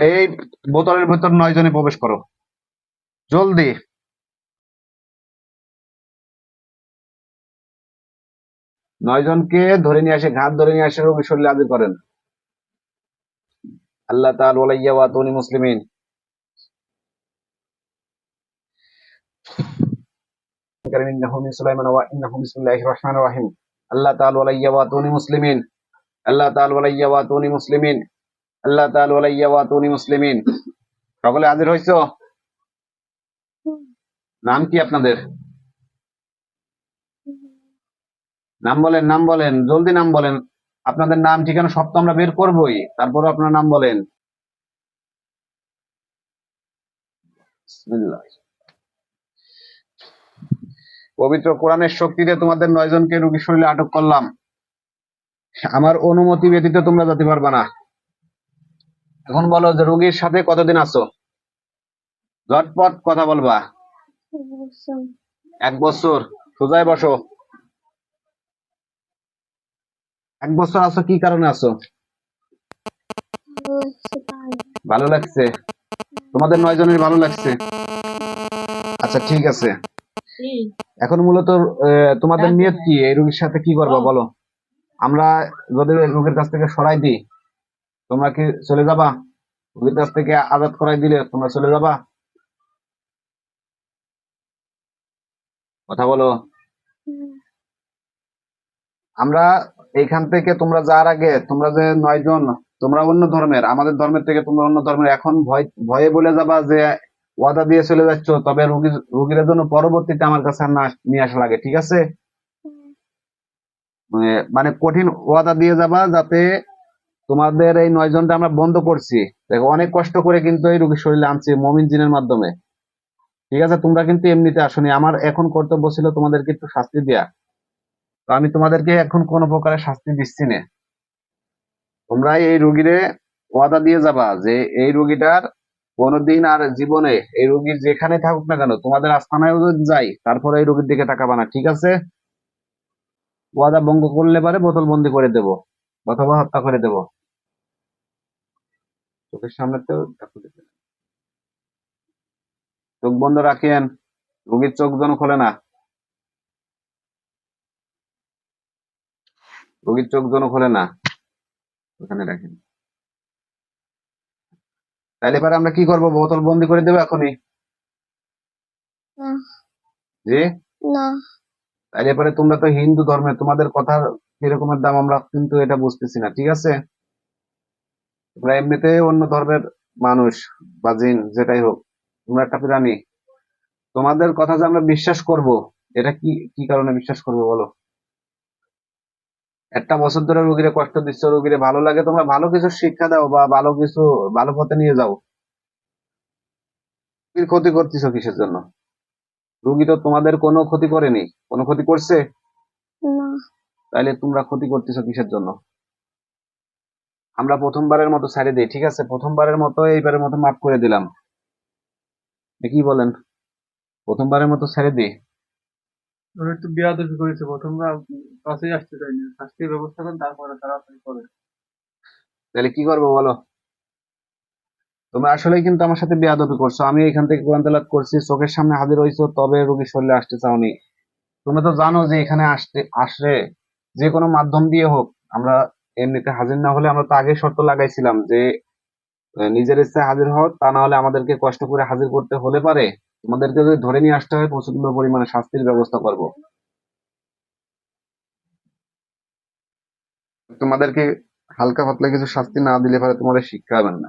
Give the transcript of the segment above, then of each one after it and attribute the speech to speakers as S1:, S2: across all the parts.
S1: এই বোতলের ভেতর নয় জনে প্রবেশ করো। জলদি। নয় জনকে ধরে নিয়ে আসে ঘাট ধরে নিয়ে আসে, রোগী শরীরে হাজির করেন। আল্লাহ তাআলা ওয়ালাইয়া ওয়া তুনি মুসলিমিন মিন আল্লাহ তাআলা ওয়ালাইয়া ওয়া তুনি মুসলিমিন। আল্লাহ তাআলা ওয়ালাইয়া ওয়া তুনি মুসলিমিন। আল্লাহ তুনি মুসলিমিন। সকলে হাজির হইছো? নাম কি আপনাদের? নাম বলেন নাম বলেন, জলদি নাম বলেন। আপনাদের নাম, ঠিকানা সব তো আমরা বের করবোই তারপর আপনার নাম বলেন। পবিত্র কোরআনের শক্তিতে তোমাদের নয়জনকে রোগী শরীরে আটক করলাম। আমার অনুমতি ব্যতীত তোমরা যেতে পারবে না। এখন বলো যে রোগীর সাথে কতদিন আছো? ঝটপট কথা বলবা। এক বছর। সোজায় বসো। এক বছর আছো, কি কারণে আছো? ভালো লাগছে? তোমাদের নয় জনের ভালো লাগছে? আচ্ছা ঠিক আছে। এখন মূলত তোমাদের নিয়ত কি? এই রোগীর সাথে কি করবা, বলো? আমরা যদি রোগীর কাছ থেকে সরাই দিই তোমরা কি চলে যাবা? রোগীর কাছ থেকে আজাদ করাই দিলে তোমরা চলে যাবা? কথা বলো। আমরা এইখান থেকে তোমরা যাওয়ার আগে তোমরা যে নয়জন তোমরা অন্য ধর্মের আমাদের ধর্মের থেকে তোমরা অন্য ধর্মের। এখন ভয় ভয়ে বলে যাবা যে ওয়াদা দিয়ে চলে যাচ্ছ তবে রোগীর রোগীর জন্য পরবর্তীতে আমার কাছে আর না নিয়ে আসা লাগে ঠিক আছে? মানে- মানে কঠিন ওয়াদা দিয়ে যাবা যাতে তোমাদের এই নয় জনটা আমরা বন্ধ করছি। দেখো, অনেক কষ্ট করে কিন্তু এই রোগীর শরীরে আনছি মমিন জিনের মাধ্যমে। ঠিক আছে, তোমরা কিন্তু এমনিতে আসনি। আমার এখন কর্তব্য ছিল তোমাদেরকে একটু শাস্তি দেয়া। তো আমি তোমাদেরকে এখন কোনো প্রকারের শাস্তি দিচ্ছি না। তোমরা এই রোগীরে ওয়াদা দিয়ে যাবা যে এই রোগীটার কোনোদিন আর জীবনে এই রুগীর যেখানে থাকুক না কেন, তোমাদের আস্থানায় যাই, তারপরে এই রুগীর দিকে তাকাবা না, ঠিক আছে? ওয়াদা ভঙ্গ করলে পারে, বোতল বন্দি করে দেব। অথবা হত্যা করে দেব। চোখের সামনে তো চোখ বন্ধ রাখেন রোগীর চোখ যেন খোলে না। রোগীর চোখ যেন খোলে না। ওখানে রাখেন। তাহলে এবার আমরা কি করব? বোতল বন্দি করে দেবো এখনই? জি?
S2: না।
S1: তাহলে এবারে তোমরা তো হিন্দু ধর্মে, তোমাদের কথার কিরকমের দাম আমরা কিন্তু এটা বুঝতেছি না, ঠিক আছে? তোমরা এমনিতে অন্য ধর্মের মানুষ বা জিন, যেটাই হোক, তোমরা একটা প্রাণী। তোমাদের কথা যে আমরা বিশ্বাস করব, এটা কি কি কারণে বিশ্বাস করব বলো? একটা বছর ধরে রোগীরে কষ্ট দিচ্ছ, রোগীরে ভালো লাগে, তোমরা ভালো কিছু শিক্ষা দাও বা ভালো কিছু, ভালো পথে নিয়ে যাও। ক্ষতি করতেছো কিসের জন্য? রোগী তো তোমাদের কোনো ক্ষতি করেনি? কোনো ক্ষতি করছে?
S2: না।
S1: তাইলে তোমরা ক্ষতি করতেছো কিসের জন্য? আমরা প্রথমবারের মতো ছাড়ে দিই ঠিক আছে? প্রথমবারের মতো এইবারের মতো মাফ করে দিলাম। এ কি বলেন? প্রথমবারের মতো ছেড়ে দিই?
S3: ওরা একটু বেয়াদবি করেছে প্রথমবার কাছেই আসতে চাইনি শাস্তির ব্যবস্থা করেন তারপরে তাড়াতাড়ি করে।
S1: তাহলে কি করব বলো? তোমরা আসলে কিন্তু আমার সাথে বেয়াদবি করছ। আমি এখান থেকে কোরআন তেলাওয়াত করছি, চোখের সামনে হাজির হইছো, তবে রোগীর শরীরে আসতে চাওনি। তোমরা তো জানো যে এখানে আসতে, আসলে যে কোনো মাধ্যম দিয়ে হোক, আমরা এমনিতে হাজির না হলে আমরা তো আগে শর্ত লাগাইছিলাম যে নিজের ইচ্ছায় হাজির হও, তা না হলে আমাদেরকে কষ্ট করে হাজির করতে হলে পারে। তোমাদেরকে যদি ধরে নিয়ে আসতে হয় প্রচণ্ড পরিমাণে শাস্তির ব্যবস্থা করব। তোমাদেরকে হালকা পাতলা কিছু শাস্তি না দিলে পারে তোমাদের শিক্ষা হবেন না।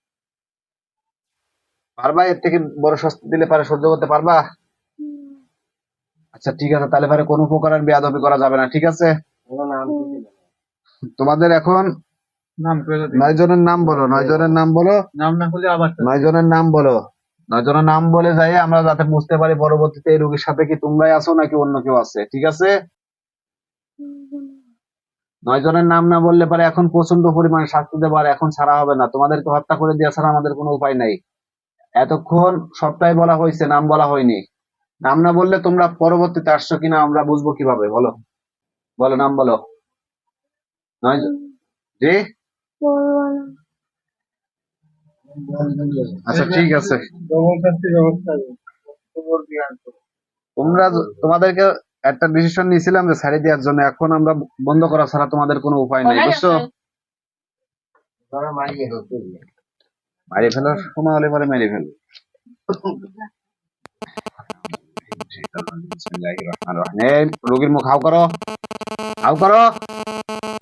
S1: পারবা? এর থেকে বড় শাস্তি দিলে পারে সহ্য করতে পারবা? আচ্ছা ঠিক আছে তাহলে পারে কোনো প্রকারের বেয়াদবি করা যাবে না ঠিক আছে? তোমাদের এখন। নয় জনের নাম বলো নয় জনের নাম বলো।
S3: নাম না করলে আবার
S1: নয় জনের নাম বলো। নয় জনের নাম বলে যাই আমরা যাতে বুঝতে পারি পরবর্তীতে এই রোগীর সাথে কি তোমরাই আছো নাকি অন্য কেউ আছে ঠিক আছে? নয় জনের নাম না বললে পারে এখন প্রচণ্ড পরিমাণে শাস্তি দেবো আর এখন ছাড়া হবে না। তোমাদেরকে হত্যা করে দেওয়া ছাড়া আমাদের কোনো উপায় নাই। এতক্ষণ সবটাই বলা হয়েছে নাম বলা হয়নি। নাম না বললে তোমরা পরবর্তীতে আসছো কিনা আমরা বুঝব কীভাবে বলো। বলো নাম বলো। নয় জি আচ্ছা ঠিক আছে। তোমরা তোমাদেরকে একটা ডিসিশন নিয়েছিলাম যে ছাড়ি দেওয়ার জন্য। এখন আমরা বন্ধ করা ছাড়া তোমাদের কোনো উপায় নেই বুঝছ? মারি ফেলার সময় হলে পরে ফেলবে। এই রোগীর মুখ হাউ করো। হাউ করো।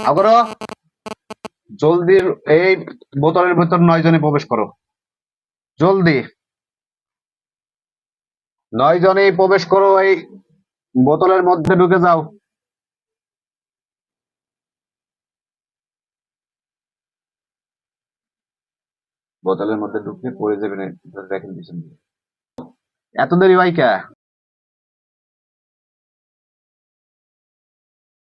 S1: হাউ করো। জলদি এই বোতলের ভেতর নয় জনে প্রবেশ করো। জলদি। নয় জনেই প্রবেশ করো এই বোতলের মধ্যে ঢুকে যাও। বোতলের মধ্যে ঢুকে পড়ে যাবে না দেখেন পিছন দিয়ে। এত দেরি ভাই কে